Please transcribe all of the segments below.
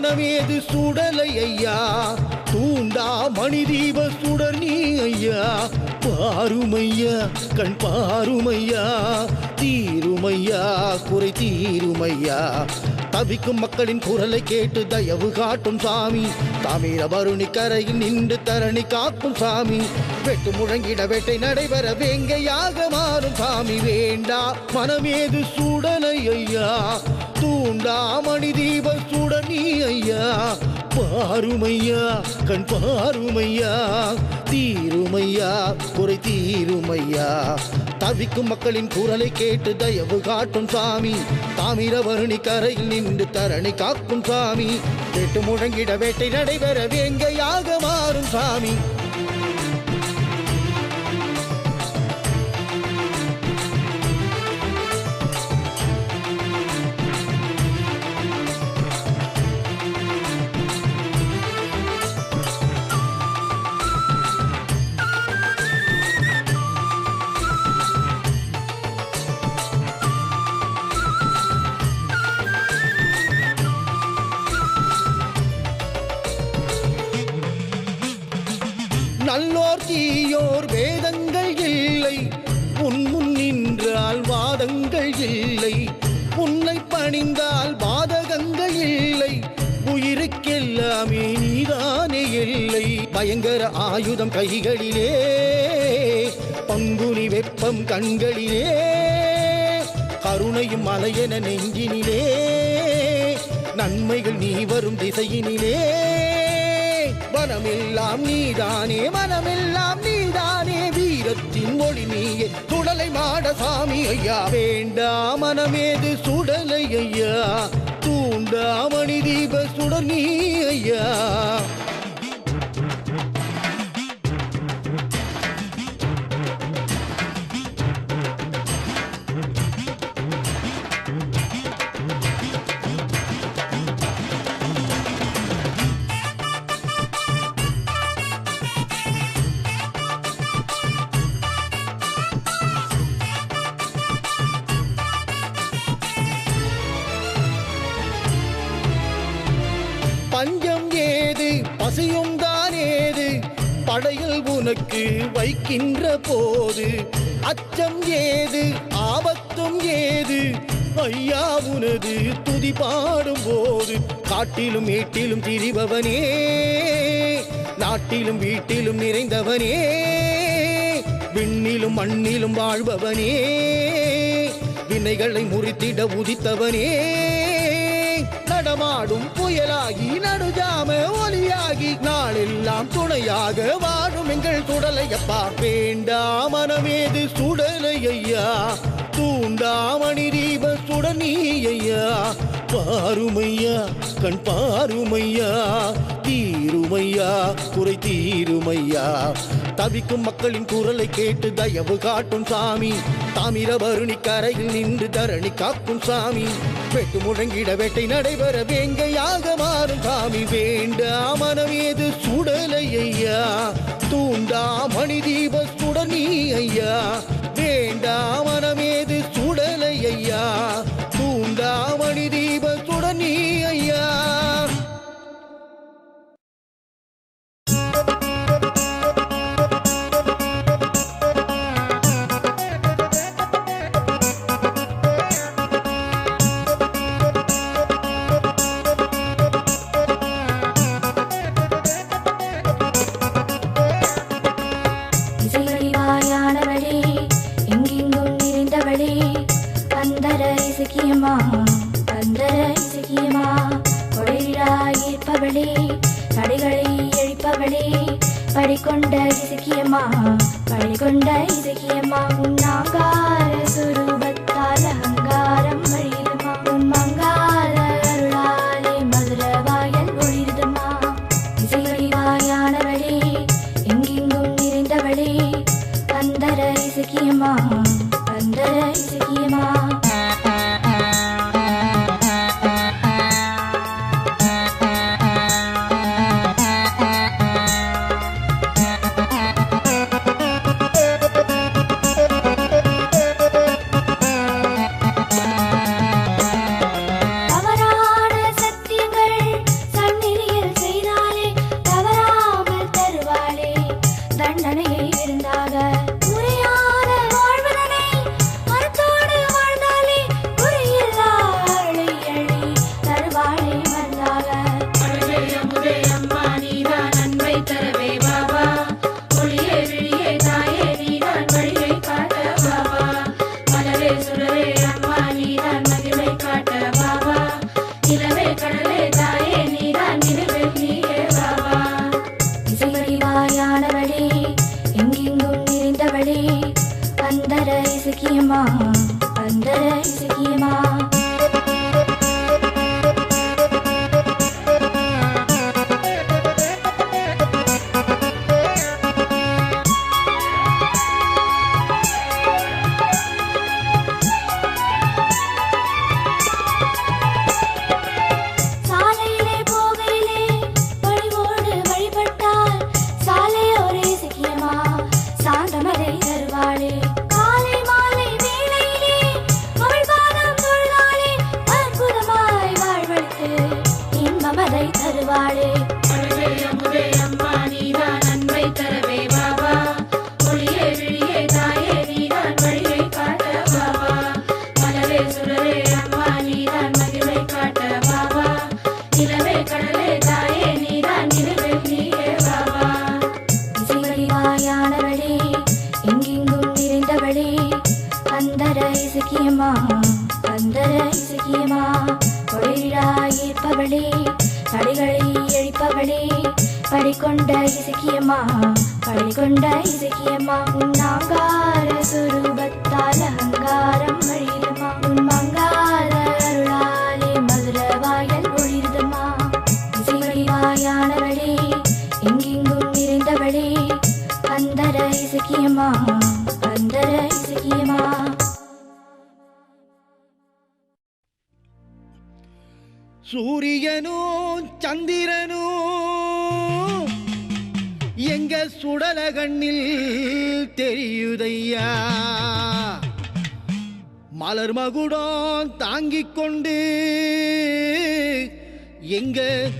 வேண்டா மனமேது சுடலை ஐயா. தூண்டா மணிதீப சுடர் நீ ஐயா. பாருமையா கண் பாருமையா. தீருமையா குறை தீருமையா. தவிக்கும் மக்களின் குரலை கேட்டு தயவு காட்டும் சாமி. தாமிர வருணி கரையில் நின்று தரணி காக்கும் சாமி. வெட்டு முழங்கிட வேட்டை நடைபெற வேங்கையாக மாறும் சாமி. வேண்டா மனமேது சுடலை ஐயா. தூண்டாமணி தீப நீ ஐயா பாருமையா கண் பாருமையா? தீருமையா குறை தீருமையா? தவிக்கும் மக்களின் குரலை கேட்டு தயவு காட்டும் சாமி. தாமிரவருணி கரையில் நின்று தரணி காக்கும் சாமி. கேட்டு முழங்கிட வேட்டை நடைபெற வேங்கையாக மாறும் சாமி. நல்லோர் தீயோர் வேதங்கள் இல்லை. உன் முன் நின்றால் வாதங்கள் இல்லை. உன்னை பணிந்தால் பாதகங்கள் இல்லை. உயிருக்கெல்லாமே நீதானே இல்லை. பயங்கர ஆயுதம் கைகளிலே பங்குனி வெப்பம் கண்களிலே கருணையும் மலையென நெஞ்சினிலே நன்மைகள் நீ வரும் திசையினிலே மனமெல்லாம் நீதானே மனமெல்லாம் நீதானே. வீரத்தின் மொழி நீயே சுடலை மாட சாமி ஐயா. வேண்டா மனமேது சுடலை ஐயா. தூண்டா மணி தீப சுடர் நீ ஐயா. பஞ்சம் ஏது? பசியும் தான் ஏது? படையில் உனக்கு வைக்கின்ற போது அச்சம் ஏது? ஆபத்தும் ஏது? ஐயா உனது துதி பாடும் போது காட்டிலும் வீட்டிலும் திரிபவனே நாட்டிலும் வீட்டிலும் நிறைந்தவனே விண்ணிலும் மண்ணிலும் வாழ்பவனே வினைகளை முறித்திட உதித்தவனே. நடமாடும் புயலாகி நடுஜாம ஒலியாகி நாளெல்லாம் துணையாக வாழும் எங்கள் சுடலையப்பா வேண்டா மனமேது சுடலை ஐயா தூண்டாமணி தீப சுடனி ஐயா பாருமையா கண் பாருமையா தீருமையா குறை தீருமையா. தவிக்கும் மக்களின் குரலை கேட்டு தயவு காட்டும் சாமி. தாமிரபருணி கரையில் நின்று தரணி காக்கும் சாமி. வெட்டு முழங்கிட வேட்டை நடைபெற வேங்கையாக மாறும் சாமி. வேண்டா மனமேது சுடலை ஐயா? தூண்டா மணி தீப சுடனி ஐயா? வேண்டா மனமேது சுடலை ஐயா? அந்தர இசக்கியமா அந்தர இசக்கியமா கொடையிலாய் தடைகளை எழிப்பவளே படிக்கொண்ட இசக்கியமா படிக்கொண்ட இசக்கியமா உன்னாங்கார சுரு இன்பமதை தருவாளே. அழகே அமுதே அந்தர இசக்கியம்மா அந்தர இசக்கியம்மா கொடையிழாய் ஈர்ப்பவளே தடைகளை எழிப்பவளே படிக்கொண்ட இசுக்கியமா படிக்கொண்ட இசக்கியம்மா. உன்னாங்கார சுரூபத்தால் அகங்காரம் அழியுமா உன் மங்கார அருளாலே மதுர வாயல் ஒளிருதம்மா. இசைவழிவாயானவளே எங்கெங்கும் நிறைந்தவளே. அந்தர இசுக்கியமா சூரியனும் சந்திரனும் எங்க சுடல கண்ணில் தெரியுதையா? மலர் மகுடம் தாங்கிக் கொண்டு எங்க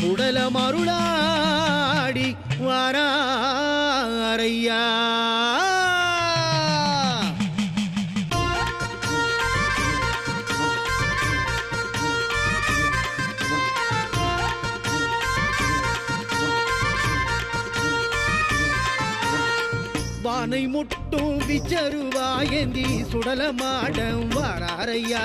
சுடல மருளாடி வாராரையா? உன்னை முட்டும் விச்சருவாயந்தி சுடல மாடம் வாராரையா.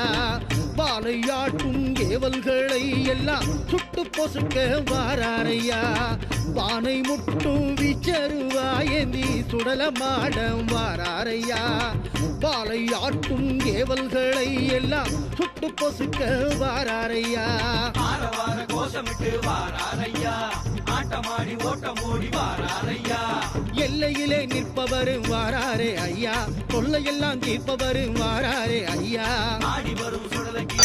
பாலையாட்டும் ஏவல்களை எல்லாம் சுட்டு பொசுக்க வாராரையா. வானை முட்டும் விச்சருவாயந்தி சுடல மாடம் வாராரையா? வாழையாட்டும் ஏவல்களை எல்லாம் சுட்டு பொசுக்க வாராரையா? ஆரவார கோஷமிட்டு வாராரையா? ஆட்டமாடி ஓட்டமோடி வாராரையா? எல்லையிலே நிற்பவரும் வாராரே ஐயா. தொல்லையெல்லாம் தீர்ப்பவரும் வாராரே ஐயா. ஆடி வரும் சுடலைக்கு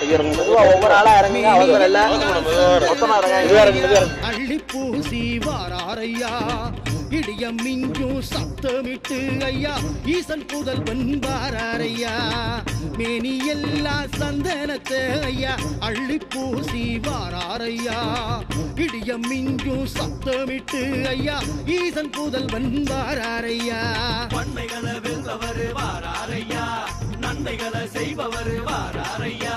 ஒவ்வொரு ஆளா அவசரம் இல்ல மொத்தமா இறங்க இறங்க அள்ளி பூசி வாராரையா? இடியம் மிஞ்சும் சத்தமிட்டு ஐயா. ஈசன் புதல் வாராரையா மேனி எல்லா சந்தனத்தை ஐயா. அள்ளி பூசி வாராரையா இடியம் மிஞ்சும் சத்தமிட்டு ஐயா. ஈசன் புதல் வாராரையா பண்ணைகளை வெல்பவர் வாராரையா நன்மைகளை செய்பவர் வாராரையா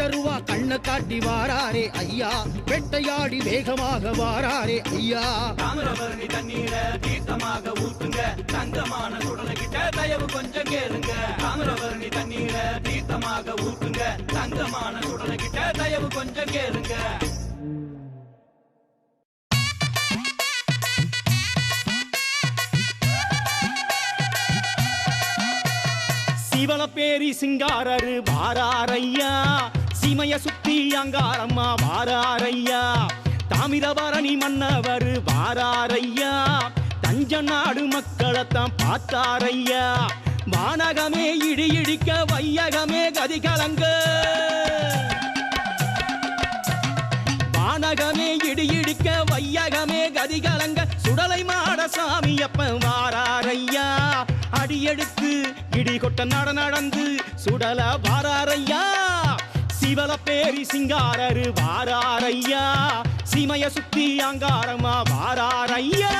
தருவா கண்ண காட்டி வாராரே ஐயா. வெட்டையாடி வேகமாக வாராரே ஐயா. தாமிரபரணி தண்ணீர தீர்த்தமாக ஊத்துங்க. தங்கமான சுடலை கிட்ட தயவு கொஞ்சம் கேளுங்க. தாமிரபரணி தண்ணீர தீர்த்தமாக ஊத்துங்க. தங்கமான சுடலை கிட்ட தயவு கொஞ்சம் கேளுங்க. சிவலப்பேரி சிங்காரரு வாராரையா சீமைய சுத்தி அங்காரம்மா வாராரையா தாமிரபரணி மன்னவர் வாராரையா தஞ்ச நாடு மக்களைத்தான் பார்த்தாரையா வானகமே இடி இடிக்க வையகமே கதி கலங்க. வானகமே இடி இடிக்க வையகமே கதி கலங்க. சுடலை மாட சாமி அப்ப வாராரையா அடியெடுத்து இடி கொட்ட நட நடந்து சுடல வாராரையா சிவல பேரி சிங்காரரு வாராரையா சிமைய சுத்தி அங்காரமா வாராரையா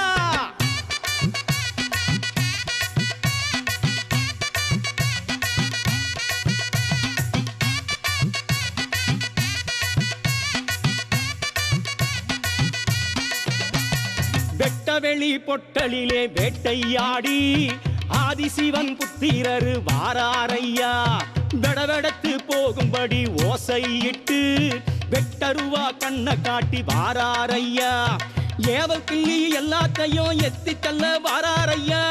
வெட்டவெளி பொட்டலிலே வேட்டையாடி. ஆதிசிவன் புத்திரரு வாராரையா அழிந்து போகும்படி ஓசையிட்டு வெட்டருவா கண்ணை காட்டி ஐயா ஏவல் கிள்ளி எல்லாத்தையும் எத்தி தள்ள ஐயா